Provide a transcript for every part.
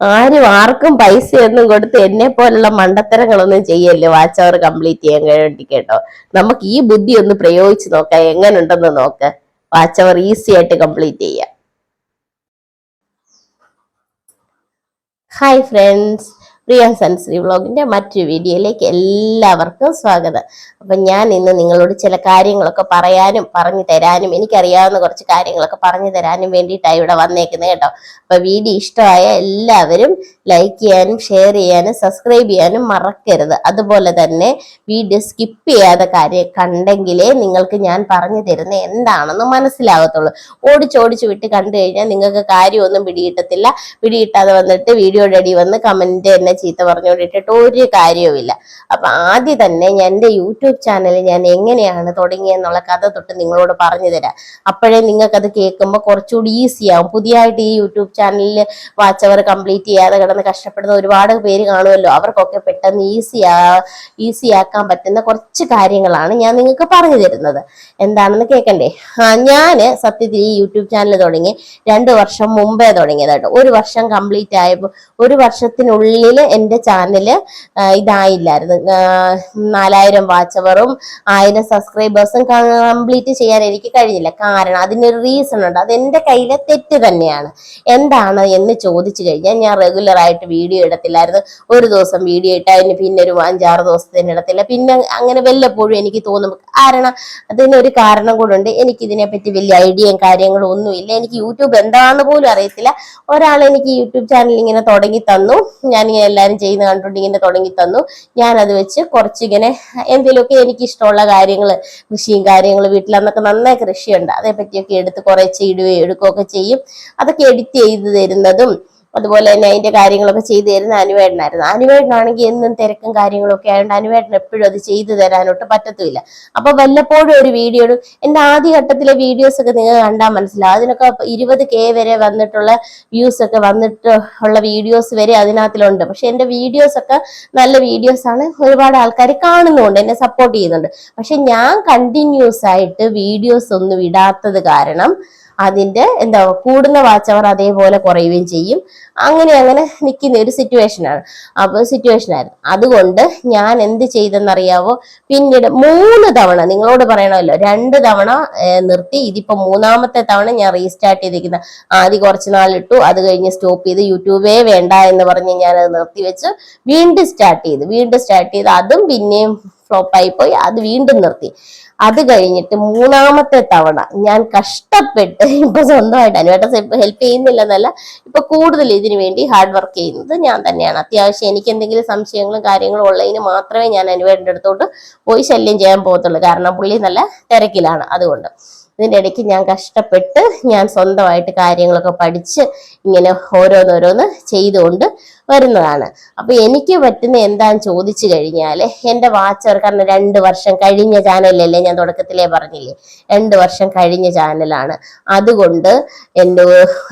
ആരും ആർക്കും പൈസയൊന്നും കൊടുത്ത് എന്നെ പോലുള്ള മണ്ടത്തരങ്ങളൊന്നും ചെയ്യല്ലേ? വാച്ച് അവർ കംപ്ലീറ്റ് ചെയ്യാൻ വേണ്ടി കേട്ടോ. നമുക്ക് ഈ ബുദ്ധി ഒന്ന് പ്രയോഗിച്ച് നോക്കാം. എങ്ങനെയുണ്ടെന്ന് നോക്ക്. വാച്ച് അവർ ഈസി ആയിട്ട് കംപ്ലീറ്റ് ചെയ്യാം. ഹായ് ഫ്രണ്ട്സ് പ്രിയ സൻശ്രീ വ്ളോഗിന്റെ മറ്റൊരു വീഡിയോയിലേക്ക് എല്ലാവർക്കും സ്വാഗതം. അപ്പം ഞാൻ ഇന്ന് നിങ്ങളോട് ചില കാര്യങ്ങളൊക്കെ പറയാനും പറഞ്ഞു തരാനും എനിക്കറിയാവുന്ന കുറച്ച് കാര്യങ്ങളൊക്കെ പറഞ്ഞു തരാനും വേണ്ടിയിട്ടാണ് ഇവിടെ വന്നേക്കുന്നത് കേട്ടോ. അപ്പം വീഡിയോ ഇഷ്ടമായ എല്ലാവരും ലൈക്ക് ചെയ്യാനും ഷെയർ ചെയ്യാനും സബ്സ്ക്രൈബ് ചെയ്യാനും മറക്കരുത്. അതുപോലെ തന്നെ വീഡിയോ സ്കിപ്പ് ചെയ്യാതെ കാര്യം കണ്ടെങ്കിലേ നിങ്ങൾക്ക് ഞാൻ പറഞ്ഞു തരുന്ന എന്താണെന്ന് മനസ്സിലാകത്തുള്ളൂ ഓടിച്ചോടിച്ച് വിട്ട് കണ്ടു കഴിഞ്ഞാൽ നിങ്ങൾക്ക് കാര്യമൊന്നും പിടികിട്ടത്തില്ല. പിടികിട്ടാതെ വന്നിട്ട് വീഡിയോയുടെ അടി വന്ന് കമന്റ് എന്നെ ചീത്ത പറഞ്ഞു പറഞ്ഞുകൊണ്ടിട്ടിട്ട് ഒരു കാര്യവുമില്ല. അപ്പൊ ആദ്യം തന്നെ ഞാൻ എന്റെ യൂട്യൂബ് ചാനൽ ഞാൻ എങ്ങനെയാണ് തുടങ്ങിയെന്നുള്ള കഥ തൊട്ട് നിങ്ങളോട് പറഞ്ഞു തരാം. അപ്പോഴേ നിങ്ങൾക്കത് കേൾക്കുമ്പോൾ കുറച്ചുകൂടി ഈസി ആവും. പുതിയതായിട്ട് ഈ യൂട്യൂബ് ചാനലിൽ വാച്ച് അവർ കംപ്ലീറ്റ് ചെയ്യാതെ കിടന്ന് കഷ്ടപ്പെടുന്ന ഒരുപാട് പേര് കാണുമല്ലോ. അവർക്കൊക്കെ പെട്ടെന്ന് ഈസി ആ ഈസി ആക്കാൻ പറ്റുന്ന കുറച്ച് കാര്യങ്ങളാണ് ഞാൻ നിങ്ങൾക്ക് പറഞ്ഞു തരുന്നത്. എന്താണെന്ന് കേൾക്കണ്ടേ? ഞാൻ സത്യത്തിൽ ഈ യൂട്യൂബ് ചാനൽ തുടങ്ങി രണ്ട് വർഷം മുമ്പേ തുടങ്ങിയതായിട്ട് ഒരു വർഷം കംപ്ലീറ്റ് ആയപ്പോൾ ഒരു വർഷത്തിനുള്ളിൽ എന്റെ ചാനൽ ഇതായില്ലായിരുന്നു. നാലായിരം വാച്ചവറും ആയിരം സബ്സ്ക്രൈബേഴ്സും കംപ്ലീറ്റ് ചെയ്യാൻ എനിക്ക് കഴിഞ്ഞില്ല. കാരണം അതിനൊരു റീസൺ ഉണ്ട്. അത് എന്റെ കയ്യിലെ തെറ്റ് തന്നെയാണ്. എന്താണ് എന്ന് ചോദിച്ചു കഴിഞ്ഞാൽ ഞാൻ റെഗുലറായിട്ട് വീഡിയോ ഇടത്തില്ലായിരുന്നു. ഒരു ദിവസം വീഡിയോ ഇട്ട് അതിന് പിന്നെ ഒരു അഞ്ചാറ് ദിവസത്തിന് ഇടത്തില്ല. പിന്നെ അങ്ങനെ വല്ലപ്പോഴും എനിക്ക് തോന്നും. കാരണം അതിനൊരു കാരണം കൂടുണ്ട് എനിക്ക് ഇതിനെപ്പറ്റി വലിയ ഐഡിയയും കാര്യങ്ങളും ഒന്നുമില്ല എനിക്ക് യൂട്യൂബ് എന്താണെന്ന് പോലും അറിയത്തില്ല. ഒരാൾ എനിക്ക് യൂട്യൂബ് ചാനൽ ഇങ്ങനെ തുടങ്ങി തന്നു. ഞാൻ എല്ലാവരും ചെയ്യുന്ന കണ്ടുകൊണ്ട് ഇങ്ങനെ തുടങ്ങി തന്നു. ഞാൻ അത് വെച്ച് കുറച്ചിങ്ങനെ എന്തെങ്കിലുമൊക്കെ എനിക്ക് ഇഷ്ടമുള്ള കാര്യങ്ങൾ കൃഷിയും കാര്യങ്ങൾ വീട്ടിൽ അന്നൊക്കെ നന്നായി കൃഷിയുണ്ട്. അതേപ്പറ്റിയൊക്കെ എടുത്ത് കുറേ ഇടുകയും എടുക്കുകയൊക്കെ ചെയ്യും. അതൊക്കെ എഡിറ്റ് ചെയ്ത് തരുന്നതും അതുപോലെ തന്നെ അതിന്റെ കാര്യങ്ങളൊക്കെ ചെയ്തു തരുന്ന അനുവേടനായിരുന്നു അനുവേടനാണെങ്കിൽ എന്നും തിരക്കും കാര്യങ്ങളൊക്കെ ആയതുകൊണ്ട് അനുവേടന എപ്പോഴും അത് ചെയ്തു തരാനൊട്ട് പറ്റത്തില്ല അപ്പൊ വല്ലപ്പോഴും ഒരു വീഡിയോ എന്റെ ആദ്യഘട്ടത്തിലെ വീഡിയോസ് ഒക്കെ നിങ്ങൾ കണ്ടാൽ മനസ്സിലാവും. അതിനൊക്കെ ഇരുപത് കെ വരെ വന്നിട്ടുള്ള വ്യൂസ് ഒക്കെ വന്നിട്ട് ഉള്ള വീഡിയോസ് വരെ അതിനകത്തിലുണ്ട്. പക്ഷെ എന്റെ വീഡിയോസ് ഒക്കെ നല്ല വീഡിയോസ് ആണ്. ഒരുപാട് ആൾക്കാർ കാണുന്നുണ്ട് എന്നെ സപ്പോർട്ട് ചെയ്യുന്നുണ്ട്. പക്ഷെ ഞാൻ കണ്ടിന്യൂസ് ആയിട്ട് വീഡിയോസ് ഒന്നും ഇടാത്തത് കാരണം അതിന്റെ എന്താ കൂടുന്ന വാച്ച് അവർ അതേപോലെ കുറയുകയും ചെയ്യും. അങ്ങനെ അങ്ങനെ നിൽക്കുന്ന ഒരു സിറ്റുവേഷനാണ് സിറ്റുവേഷൻ ആയിരുന്നു. അതുകൊണ്ട് ഞാൻ എന്ത് ചെയ്തെന്നറിയാവോ? പിന്നീട് മൂന്ന് തവണ നിങ്ങളോട് പറയണമല്ലോ രണ്ട് തവണ നിർത്തി. ഇതിപ്പോ മൂന്നാമത്തെ തവണ ഞാൻ റീസ്റ്റാർട്ട് ചെയ്തിരിക്കുന്ന ആദ്യം കുറച്ച് നാളിട്ടു അത് കഴിഞ്ഞ് സ്റ്റോപ്പ് ചെയ്ത് യൂട്യൂബേ വേണ്ട എന്ന് പറഞ്ഞ് അത് നിർത്തി വെച്ച് വീണ്ടും സ്റ്റാർട്ട് ചെയ്ത്. വീണ്ടും സ്റ്റാർട്ട് ചെയ്ത് അതും പിന്നെയും ഫ്ലോപ്പായി പോയി അത് വീണ്ടും നിർത്തി. അത് കഴിഞ്ഞിട്ട് മൂന്നാമത്തെ തവണ ഞാൻ കഷ്ടപ്പെട്ട് ഇപ്പൊ സ്വന്തമായിട്ട് അനുവേട്ട ഹെൽപ്പ് ചെയ്യുന്നില്ലെന്നല്ല ഇപ്പൊ കൂടുതൽ ഇതിനു വേണ്ടി ഹാർഡ് വർക്ക് ചെയ്യുന്നത് ഞാൻ തന്നെയാണ്. അത്യാവശ്യം എനിക്ക് എന്തെങ്കിലും സംശയങ്ങളും കാര്യങ്ങളും ഉള്ളതിന് മാത്രമേ ഞാൻ അനുവേട്ടന്റെ അടുത്തോട്ട് പോയി ശല്യം ചെയ്യാൻ പോകത്തുള്ളൂ. കാരണം പുള്ളി നല്ല തിരക്കിലാണ് അതുകൊണ്ട്. ഇതിന്റെ ഇടയ്ക്ക് ഞാൻ കഷ്ടപ്പെട്ട് ഞാൻ സ്വന്തമായിട്ട് കാര്യങ്ങളൊക്കെ പഠിച്ച് ഇങ്ങനെ ഓരോന്നോരോന്ന് ചെയ്തുകൊണ്ട് വരുന്നതാണ്. അപ്പൊ എനിക്ക് പറ്റുന്ന എന്താന്ന് ചോദിച്ചു കഴിഞ്ഞാൽ എന്റെ വാച്ചർ കാരണം രണ്ട് വർഷം കഴിഞ്ഞ ചാനലല്ലേ ഞാൻ തുടക്കത്തിലേ പറഞ്ഞില്ലേ? രണ്ട് വർഷം കഴിഞ്ഞ ചാനലാണ്. അതുകൊണ്ട് എന്റെ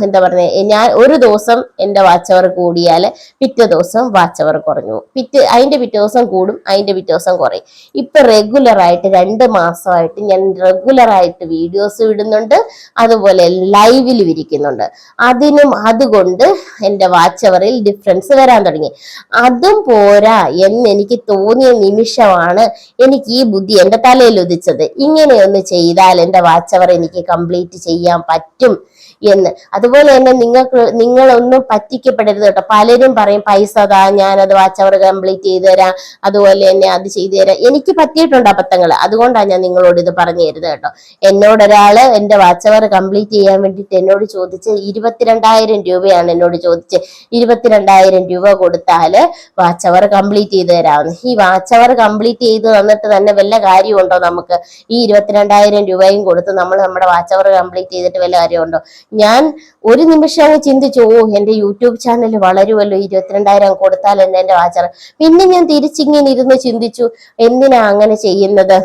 എന്താ പറഞ്ഞ ഞാൻ ഒരു ദിവസം എന്റെ അവർ കൂടിയാൽ പിറ്റേ ദിവസം വാച്ച് അവർ കുറഞ്ഞു പിറ്റേ അതിന്റെ പിറ്റേ ദിവസം കൂടും അതിന്റെ പിറ്റേ ദിവസം കുറയും. ഇപ്പൊ റെഗുലറായിട്ട് രണ്ട് മാസമായിട്ട് ഞാൻ റെഗുലറായിട്ട് വീഡിയോസ് ഇടുന്നുണ്ട് അതുപോലെ ലൈവിൽ ഇരിക്കുന്നുണ്ട്. അതിനും അതുകൊണ്ട് എന്റെ വാച്ചവറിൽ ഡിഫറൻസ് വരാൻ തുടങ്ങി. അതും പോരാ എന്ന് എനിക്ക് തോന്നിയ നിമിഷമാണ് എനിക്ക് ഈ ബുദ്ധി എന്റെ തലയിൽ ഉദിച്ചത്. ഇങ്ങനെയൊന്ന് ചെയ്താൽ എന്റെ വാച്ചവർ എനിക്ക് കംപ്ലീറ്റ് ചെയ്യാൻ പറ്റും എന്ന്. അതുപോലെ തന്നെ നിങ്ങൾക്ക് നിങ്ങളൊന്നും പറ്റിക്കപ്പെടരുത് കേട്ടോ. പലരും പറയും പൈസ താ ഞാനത് വാച്ചവർ കംപ്ലീറ്റ് ചെയ്തു തരാം. അതുപോലെ തന്നെ അത് ചെയ്തു തരാം. എനിക്ക് പറ്റിയിട്ടുണ്ട് അബദ്ധങ്ങൾ അതുകൊണ്ടാണ് ഞാൻ നിങ്ങളോട് ഇത് പറഞ്ഞു തരുന്നത് കേട്ടോ. എന്നോട് ഒരാൾ എന്റെ വാച്ചവർ കംപ്ലീറ്റ് ചെയ്യാൻ വേണ്ടിയിട്ട് എന്നോട് ചോദിച്ച് ഇരുപത്തിരണ്ടായിരം രൂപയാണ് എന്നോട് ചോദിച്ച് ഇരുപത്തിരണ്ടായിരം രൂപ കൊടുത്താൽ വാച്ച് അവർ കംപ്ലീറ്റ് ചെയ്ത് തരാമെന്ന് ഈ വാച്ച് അവർ കംപ്ലീറ്റ് ചെയ്ത് തന്നിട്ട് തന്നെ വല്ല കാര്യമുണ്ടോ നമുക്ക്? ഈ ഇരുപത്തിരണ്ടായിരം രൂപയും കൊടുത്ത് നമ്മൾ നമ്മുടെ വാച്ച് അവർ കംപ്ലീറ്റ് ചെയ്തിട്ട് വല്ല കാര്യമുണ്ടോ? ഞാൻ ഒരു നിമിഷം അങ്ങ് ചിന്തിച്ചു ഓ എന്റെ യൂട്യൂബ് ചാനൽ വളരുമല്ലോ ഇരുപത്തിരണ്ടായിരം കൊടുത്താൽ എന്നെ എന്റെ വാച്ച് പിന്നെ ഞാൻ തിരിച്ചിങ്ങനെ ഇരുന്ന് ചിന്തിച്ചു എന്തിനാ അങ്ങനെ ചെയ്യുന്നത്?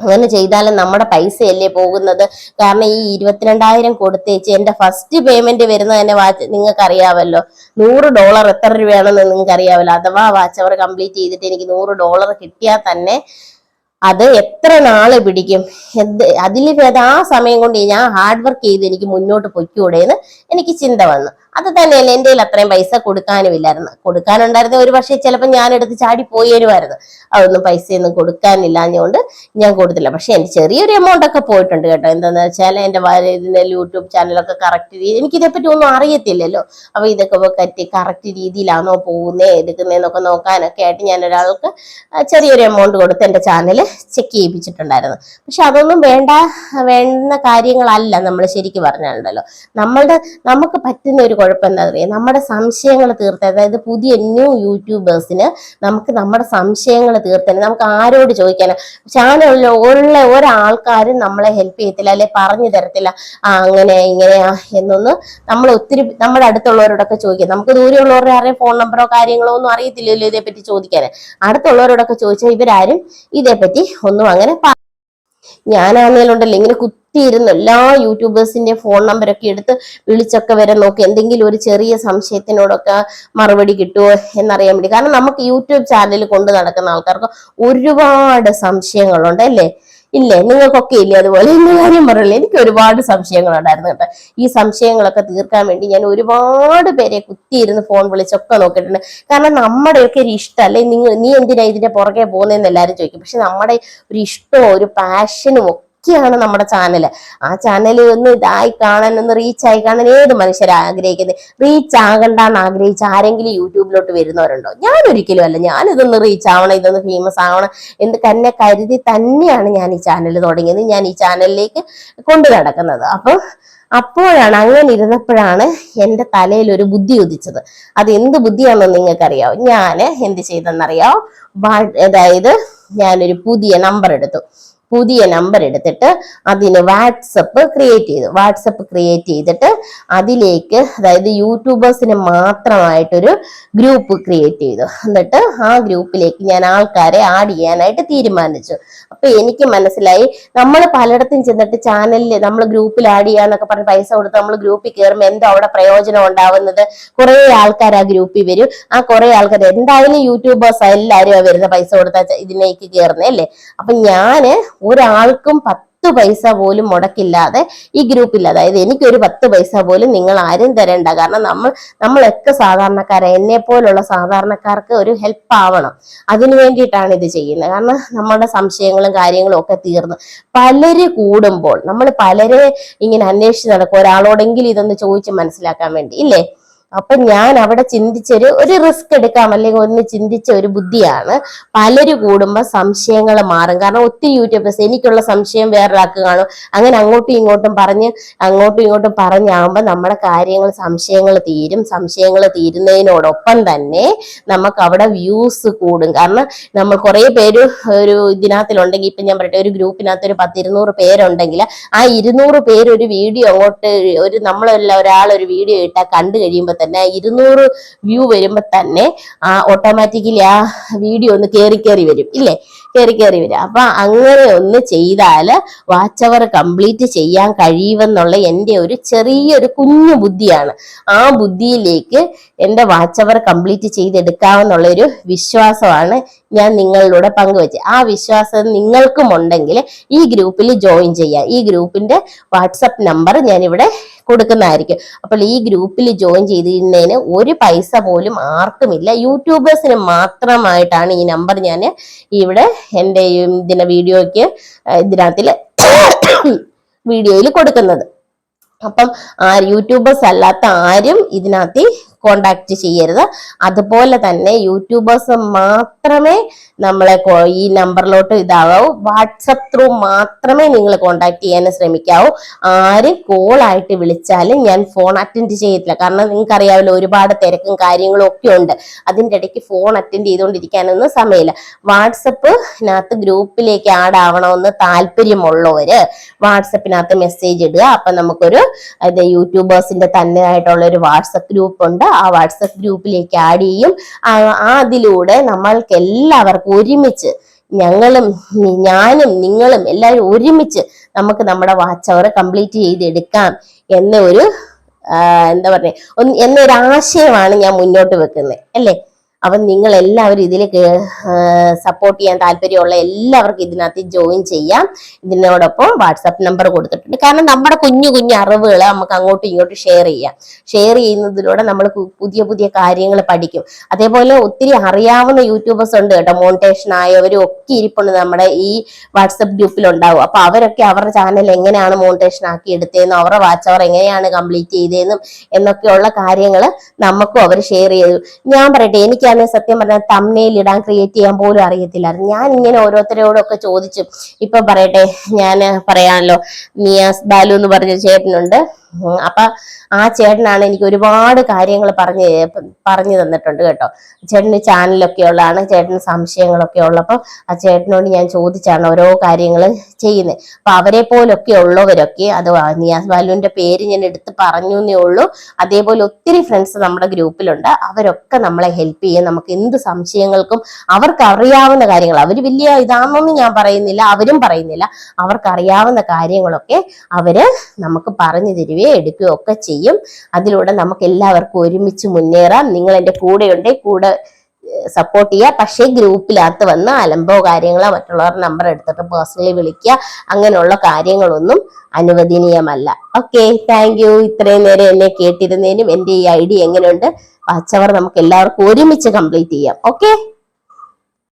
അങ്ങനെ ചെയ്താലും നമ്മുടെ പൈസയല്ലേ പോകുന്നത്? കാരണം ഈ ഇരുപത്തിരണ്ടായിരം കൊടുത്തേച്ച് എന്റെ ഫസ്റ്റ് പേയ്മെന്റ് വരുന്നത് തന്നെ വാച്ച് നിങ്ങൾക്ക് അറിയാമല്ലോ നൂറ് ഡോളർ എത്ര രൂപയാണെന്ന് നിങ്ങൾക്ക് അറിയാമല്ലോ അഥവാ വാച്ച് അവർ കംപ്ലീറ്റ് ചെയ്തിട്ട് എനിക്ക് നൂറ് ഡോളർ കിട്ടിയാൽ തന്നെ അത് എത്ര നാൾ പിടിക്കും? എന്ത് അതിൽ ആ സമയം കൊണ്ട് ഞാൻ ഹാർഡ് വർക്ക് ചെയ്ത് എനിക്ക് മുന്നോട്ട് പൊയ്ക്കൂടെ എന്ന് എനിക്ക് ചിന്ത വന്നു. അത് തന്നെയല്ലേ എന്റെ കയ്യിൽ അത്രയും പൈസ കൊടുക്കാനും ഇല്ലായിരുന്നു. കൊടുക്കാനുണ്ടായിരുന്ന ഒരു പക്ഷേ ചിലപ്പോൾ ഞാൻ എടുത്ത് ചാടി പോയേരുമായിരുന്നു. അതൊന്നും പൈസയൊന്നും കൊടുക്കാനില്ലാഞ്ഞുകൊണ്ട് ഞാൻ കൊടുത്തില്ല. പക്ഷെ എന്റെ ചെറിയൊരു എമൗണ്ട് ഒക്കെ പോയിട്ടുണ്ട് കേട്ടോ. എന്താണെന്ന് വെച്ചാൽ എന്റെ ഇതിന്റെ യൂട്യൂബ് ചാനലൊക്കെ കറക്റ്റ് രീതി എനിക്കിതേപ്പറ്റി ഒന്നും അറിയത്തില്ലല്ലോ. അപ്പോൾ ഇതൊക്കെ പറ്റി കറക്റ്റ് രീതിയിലാണോ പോകുന്നേ എടുക്കുന്നതെന്നൊക്കെ നോക്കാനൊക്കെ ആയിട്ട് ഞാൻ ഒരാൾക്ക് ചെറിയൊരു എമൗണ്ട് കൊടുത്ത് എന്റെ ചാനൽ ചെക്ക് ചെയ്യിപ്പിച്ചിട്ടുണ്ടായിരുന്നു. പക്ഷെ അതൊന്നും വേണ്ട വേണ്ട കാര്യങ്ങളല്ല നമ്മൾ ശരിക്കും പറഞ്ഞാലുണ്ടല്ലോ. നമ്മളുടെ നമുക്ക് പറ്റുന്ന ഒരു കുഴപ്പം അറിയാം നമ്മുടെ സംശയങ്ങൾ തീർത്ത് അതായത് പുതിയ ന്യൂ യൂട്യൂബേഴ്സിന് നമുക്ക് നമ്മുടെ സംശയങ്ങൾ തീർത്തന്നെ നമുക്ക് ആരോട് ചോദിക്കാനും? ചാനലിൽ ഉള്ള ഒരാൾക്കാരും നമ്മളെ ഹെൽപ്പ് ചെയ്യത്തില്ല അല്ലെ പറഞ്ഞു തരത്തില്ല. ആ അങ്ങനെ ഇങ്ങനെയാ എന്നൊന്ന് നമ്മൾ ഒത്തിരി നമ്മുടെ അടുത്തുള്ളവരോടൊക്കെ ചോദിക്കാം നമുക്ക് ദൂരെയുള്ളവരുടെ ആരെയും ഫോൺ നമ്പറോ കാര്യങ്ങളോ ഒന്നും അറിയത്തില്ലല്ലോ ഇതേപ്പറ്റി ചോദിക്കാൻ അടുത്തുള്ളവരോടൊക്കെ ചോദിച്ചാൽ ഇവരാരും ഇതേപ്പറ്റി ഒന്നും അങ്ങനെ ഞാനാണെങ്കിലുണ്ടല്ലോ ഇങ്ങനെ കുത്തിയിരുന്ന് എല്ലാ യൂട്യൂബേഴ്സിന്റെ ഫോൺ നമ്പരൊക്കെ എടുത്ത് വിളിച്ചൊക്കെ വരെ നോക്കി എന്തെങ്കിലും ഒരു ചെറിയ സംശയത്തിനോടൊക്കെ മറുപടി കിട്ടുമോ എന്നറിയാൻ വേണ്ടി. കാരണം നമുക്ക് യൂട്യൂബ് ചാനലിൽ കൊണ്ട് നടക്കുന്ന ആൾക്കാർക്ക് ഒരുപാട് സംശയങ്ങളുണ്ട് അല്ലേ? ഇല്ലേ? നിങ്ങൾക്കൊക്കെ ഇല്ലേ അതുപോലെ? എന്ന കാര്യം പറയില്ല എനിക്ക് ഒരുപാട് സംശയങ്ങളുണ്ടായിരുന്നു കേട്ടോ. ഈ സംശയങ്ങളൊക്കെ തീർക്കാൻ വേണ്ടി ഞാൻ ഒരുപാട് പേരെ കുത്തിയിരുന്ന് ഫോൺ വിളിച്ചൊക്കെ നോക്കിയിട്ടുണ്ട്. കാരണം നമ്മുടെയൊക്കെ ഒരു ഇഷ്ടം അല്ലെ നിങ്ങൾ നീ എന്തിനാ ഇതിന്റെ പുറകെ പോകുന്നതെന്ന് എല്ലാവരും ചോദിക്കും. പക്ഷെ നമ്മുടെ ഒരു ഇഷ്ടവും ഒരു പാഷനും ഒക്കെയാണ് നമ്മുടെ ചാനൽ ആ ചാനൽ ഒന്ന് ഇതായി കാണാൻ ഒന്ന് റീച്ച് ആയി കാണാൻ ഏത് മനുഷ്യരാ ആഗ്രഹിക്കുന്നത്? റീച്ച് ആകണ്ടെന്ന് ആഗ്രഹിച്ച് ആരെങ്കിലും യൂട്യൂബിലോട്ട് വരുന്നവരുണ്ടോ? ഞാൻ ഒരിക്കലും അല്ല. ഞാൻ ഇതൊന്ന് റീച്ച് ആവണം ഇതൊന്ന് ഫേമസ് ആവണം എന്ന് തന്നെ കരുതി തന്നെയാണ് ഞാൻ ഈ ചാനൽ തുടങ്ങിയത്. ഞാൻ ഈ ചാനലിലേക്ക് കൊണ്ടു നടക്കുന്നത്. അപ്പൊ അപ്പോഴാണ് അങ്ങനെ ഇരുന്നപ്പോഴാണ് എന്റെ തലയിൽ ഒരു ബുദ്ധി ഉദിച്ചത്. അത് എന്ത് ബുദ്ധിയാണെന്ന് നിങ്ങൾക്കറിയാവോ? ഞാൻ എന്ത് ചെയ്തെന്നറിയാവോ? അതായത് ഞാനൊരു പുതിയ നമ്പർ എടുത്തു. പുതിയ നമ്പർ എടുത്തിട്ട് അതിന് വാട്സപ്പ് ക്രിയേറ്റ് ചെയ്തു. വാട്സപ്പ് ക്രിയേറ്റ് ചെയ്തിട്ട് അതിലേക്ക് അതായത് യൂട്യൂബേഴ്സിന് മാത്രമായിട്ടൊരു ഗ്രൂപ്പ് ക്രിയേറ്റ് ചെയ്തു. എന്നിട്ട് ആ ഗ്രൂപ്പിലേക്ക് ഞാൻ ആൾക്കാരെ ആഡ് ചെയ്യാനായിട്ട് തീരുമാനിച്ചു. അപ്പൊ എനിക്ക് മനസ്സിലായി നമ്മൾ പലയിടത്തും ചെന്നിട്ട് ചാനലിൽ നമ്മൾ ഗ്രൂപ്പിൽ ആഡ് ചെയ്യാന്നൊക്കെ പറഞ്ഞ് പൈസ കൊടുത്ത് നമ്മൾ ഗ്രൂപ്പിൽ കയറുമ്പോൾ എന്തോ അവിടെ പ്രയോജനം ഉണ്ടാവുന്നത്? കുറെ ആൾക്കാർ ആ ഗ്രൂപ്പിൽ വരും. ആ കുറെ ആൾക്കാർ എന്തായാലും യൂട്യൂബേഴ്സ് എല്ലാവരും വരുന്ന പൈസ കൊടുത്താൽ ഇതിലേക്ക് കയറുന്നേ അല്ലേ? അപ്പൊ ഞാൻ ഒരാൾക്കും പത്ത് പൈസ പോലും മുടക്കില്ലാതെ ഈ ഗ്രൂപ്പിൽ അതായത് എനിക്കൊരു പത്ത് പൈസ പോലും നിങ്ങൾ ആരും തരേണ്ട. കാരണം നമ്മൾ നമ്മളൊക്കെ സാധാരണക്കാരെ. എന്നെ പോലുള്ള സാധാരണക്കാർക്ക് ഒരു ഹെൽപ്പ് ആവണം. അതിനു വേണ്ടിയിട്ടാണ് ഇത് ചെയ്യുന്നത്. കാരണം നമ്മുടെ സംശയങ്ങളും കാര്യങ്ങളും ഒക്കെ തീർന്നു. പലര് കൂടുമ്പോൾ നമ്മൾ പലരെ ഇങ്ങനെ അന്വേഷിച്ച് നടക്കും. ഒരാളോടെങ്കിലും ഇതൊന്ന് ചോദിച്ച് മനസ്സിലാക്കാൻ വേണ്ടി. ഇല്ലേ? അപ്പൊ ഞാൻ അവിടെ ചിന്തിച്ചൊരു ഒരു റിസ്ക് എടുക്കാം അല്ലെങ്കിൽ ഒന്ന് ചിന്തിച്ച ഒരു ബുദ്ധിയാണ്. പലരും കൂടുമ്പോൾ സംശയങ്ങൾ മാറും. കാരണം ഒത്തിരി യൂട്യൂബേഴ്സ് എനിക്കുള്ള സംശയം വേറൊരാൾക്ക് കാണും. അങ്ങനെ അങ്ങോട്ടും ഇങ്ങോട്ടും പറഞ്ഞ് അങ്ങോട്ടും ഇങ്ങോട്ടും പറഞ്ഞാകുമ്പോൾ നമ്മുടെ കാര്യങ്ങൾ സംശയങ്ങൾ തീരും. സംശയങ്ങൾ തീരുന്നതിനോടൊപ്പം തന്നെ നമുക്ക് അവിടെ വ്യൂസ് കൂടും. കാരണം നമ്മൾ കുറെ പേര് ഒരു ഇതിനകത്തിലുണ്ടെങ്കിൽ ഇപ്പൊ ഞാൻ പറയട്ടെ ഒരു ഗ്രൂപ്പിനകത്ത് ഒരു പത്തിരുന്നൂറ് പേരുണ്ടെങ്കിൽ ആ ഇരുന്നൂറ് പേര് ഒരു വീഡിയോ അങ്ങോട്ട് ഒരു നമ്മളെല്ലാം ഒരാൾ ഒരു വീഡിയോ ഇട്ടാൽ കണ്ടു കഴിയുമ്പോൾ തന്നെ ഇരുന്നൂറ് വ്യൂ വരുമ്പോൾ തന്നെ ആ ഓട്ടോമാറ്റിക്കലി ആ വീഡിയോ ഒന്ന് കയറി കയറി വരും ഇല്ലേ? കയറി കയറി വരും. അപ്പൊ അങ്ങനെ ഒന്ന് ചെയ്താൽ വാച്ച് അവർ കംപ്ലീറ്റ് ചെയ്യാൻ കഴിയുമെന്നുള്ള എന്റെ ഒരു ചെറിയൊരു കുഞ്ഞു ബുദ്ധിയാണ്. ആ ബുദ്ധിയിലേക്ക് എന്റെ വാച്ച് അവർ കംപ്ലീറ്റ് ചെയ്തെടുക്കാമെന്നുള്ള ഒരു വിശ്വാസമാണ് ഞാൻ നിങ്ങളിലൂടെ പങ്കുവെച്ച്. ആ വിശ്വാസം നിങ്ങൾക്കും ഉണ്ടെങ്കിൽ ഈ ഗ്രൂപ്പിൽ ജോയിൻ ചെയ്യാം ഈ ഗ്രൂപ്പിന്റെ വാട്സപ്പ് നമ്പർ ഞാൻ ഇവിടെ കൊടുക്കുന്നതായിരിക്കും. അപ്പോൾ ഈ ഗ്രൂപ്പിൽ ജോയിൻ ചെയ്തിരുന്നതിന് ഒരു പൈസ പോലും ആർക്കുമില്ല. യൂട്യൂബേഴ്സിന് മാത്രമായിട്ടാണ് ഈ നമ്പർ ഞാൻ ഇവിടെ എന്റെ ഇതിന്റെ വീഡിയോയ്ക്ക് ഇതിനകത്തിൽ വീഡിയോയിൽ കൊടുക്കുന്നത്. അപ്പം ആ യൂട്യൂബേഴ്സ് അല്ലാത്ത ആരും ഇതിനകത്ത് കോണ്ടാക്ട് ചെയ്യരുത്. അതുപോലെ തന്നെ യൂട്യൂബേഴ്സ് മാത്രമേ നമ്മളെ ഈ നമ്പറിലോട്ട് ഇതാകാവൂ വാട്സപ്പ് ത്രൂ മാത്രമേ നിങ്ങൾ കോണ്ടാക്ട് ചെയ്യാൻ ശ്രമിക്കാവൂ. ആര് കോൾ ആയിട്ട് വിളിച്ചാലും ഞാൻ ഫോൺ അറ്റൻഡ് ചെയ്യത്തില്ല. കാരണം നിങ്ങൾക്ക് അറിയാമല്ലോ ഒരുപാട് തിരക്കും കാര്യങ്ങളും ഒക്കെ ഉണ്ട്. അതിന്റെ ഇടയ്ക്ക് ഫോൺ അറ്റൻഡ് ചെയ്തുകൊണ്ടിരിക്കാനൊന്നും സമയമില്ല. വാട്സപ്പിനകത്ത് ഗ്രൂപ്പിലേക്ക് ആഡ് ആവണമെന്ന് താല്പര്യമുള്ളവര് വാട്സപ്പിനകത്ത് മെസ്സേജ് ഇടുക. അപ്പൊ നമുക്കൊരു യൂട്യൂബേഴ്സിന്റെ തന്നെ ആയിട്ടുള്ള ഒരു വാട്സപ്പ് ഗ്രൂപ്പ് ഉണ്ട്. ആ വാട്സപ്പ് ഗ്രൂപ്പിലേക്ക് ആഡ് ചെയ്യും. അതിലൂടെ നമ്മൾക്ക് എല്ലാവർക്കും ഒരുമിച്ച് ഞങ്ങളും ഞാനും നിങ്ങളും എല്ലാവരും ഒരുമിച്ച് നമുക്ക് നമ്മുടെ വാച്ച് അവർ കംപ്ലീറ്റ് ചെയ്തെടുക്കാം എന്ന ഒരു എന്താ പറയുക എന്നൊരാശയമാണ് ഞാൻ മുന്നോട്ട് വെക്കുന്നത്. അല്ലേ? അപ്പം നിങ്ങൾ എല്ലാവരും ഇതിലേക്ക് സപ്പോർട്ട് ചെയ്യാൻ താല്പര്യമുള്ള എല്ലാവർക്കും ഇതിനകത്ത് ജോയിൻ ചെയ്യാം. ഇതിനോടൊപ്പം വാട്സാപ്പ് നമ്പർ കൊടുത്തിട്ടുണ്ട്. കാരണം നമ്മുടെ കുഞ്ഞു കുഞ്ഞു അറിവുകൾ നമുക്ക് അങ്ങോട്ടും ഇങ്ങോട്ടും ഷെയർ ചെയ്യാം. ഷെയർ ചെയ്യുന്നതിലൂടെ നമ്മൾ പുതിയ പുതിയ കാര്യങ്ങൾ പഠിക്കും. അതേപോലെ ഒത്തിരി അറിയാവുന്ന യൂട്യൂബേഴ്സ് ഉണ്ട് കേട്ടോ. മോണിറ്റേഷൻ ആയവരും ഒക്കെ ഇരിപ്പുണ്ട് നമ്മുടെ ഈ വാട്സപ്പ് ഗ്രൂപ്പിൽ ഉണ്ടാവും. അപ്പൊ അവരൊക്കെ അവരുടെ ചാനൽ എങ്ങനെയാണ് മോണിറ്റേഷൻ ആക്കി എടുത്തതെന്നും അവരുടെ വാച്ച് അവർ എങ്ങനെയാണ് കംപ്ലീറ്റ് ചെയ്തതെന്നും എന്നൊക്കെയുള്ള കാര്യങ്ങൾ നമുക്കും അവർ ഷെയർ ചെയ്തു. ഞാൻ പറയട്ടെ എനിക്കാണ് സത്യം പറഞ്ഞാൽ തമ്മയിൽ ഇടാൻ ക്രിയേറ്റ് ചെയ്യാൻ പോലും അറിയത്തില്ലായിരുന്നു. ഞാൻ ഇങ്ങനെ ഓരോരുത്തരോടൊക്കെ ചോദിച്ചു. ഇപ്പൊ പറയട്ടെ ഞാൻ പറയാനല്ലോ നിയാസ് ബാലു എന്ന് പറഞ്ഞ ചേട്ടനുണ്ട്. അപ്പൊ ആ ചേട്ടനാണ് എനിക്ക് ഒരുപാട് കാര്യങ്ങൾ പറഞ്ഞ് പറഞ്ഞു തന്നിട്ടുണ്ട് കേട്ടോ. ചേട്ടന് ചാനലൊക്കെ ഉള്ളതാണ് ചേട്ടന് സംശയങ്ങളൊക്കെ ഉള്ളപ്പോൾ ആ ചേട്ടനോട് ഞാൻ ചോദിച്ചാണ് ഓരോ കാര്യങ്ങൾ ചെയ്യുന്നത് അപ്പൊ അവരെ പോലൊക്കെ ഉള്ളവരൊക്കെ അത് നിയാസ് ബാലുവിന്റെ പേര് ഞാൻ എടുത്ത് പറഞ്ഞു എന്നേ ഉള്ളൂ. അതേപോലെ ഒത്തിരി ഫ്രണ്ട്സ് നമ്മുടെ ഗ്രൂപ്പിലുണ്ട്. അവരൊക്കെ നമ്മളെ ഹെൽപ്പ് ചെയ്യും നമുക്ക് എന്ത് സംശയങ്ങൾക്കും അവർക്ക് അറിയാവുന്ന കാര്യങ്ങൾ അവർ വലിയ ഇതാണെന്നൊന്നും ഞാൻ പറയുന്നില്ല അവരും പറയുന്നില്ല. അവർക്ക് അറിയാവുന്ന കാര്യങ്ങളൊക്കെ അവർ നമുക്ക് പറഞ്ഞു തരുകയോ എടുക്കുകയോ ഒക്കെ ചെയ്യും. അതിലൂടെ നമുക്ക് എല്ലാവർക്കും ഒരുമിച്ച് മുന്നേറാം. നിങ്ങൾ എന്റെ കൂടെയുണ്ട് കൂടെ സപ്പോർട്ട് ചെയ്യുക പക്ഷേ ഗ്രൂപ്പിലകത്ത് വന്ന് അലമ്പോ കാര്യങ്ങളോ മറ്റുള്ളവരുടെ നമ്പർ എടുത്തിട്ട് പേഴ്സണലി വിളിക്കുക. അങ്ങനെയുള്ള കാര്യങ്ങളൊന്നും അനുവദനീയമല്ല. ഓക്കെ താങ്ക് യു ഇത്രയും നേരം എന്നെ കേട്ടിരുന്നതിനും എന്റെ ഈ ഐഡിയ എങ്ങനെയുണ്ട്? വാച്ചവർ നമുക്ക് എല്ലാവർക്കും ഒരുമിച്ച് കംപ്ലീറ്റ് ചെയ്യാം. ഓക്കെ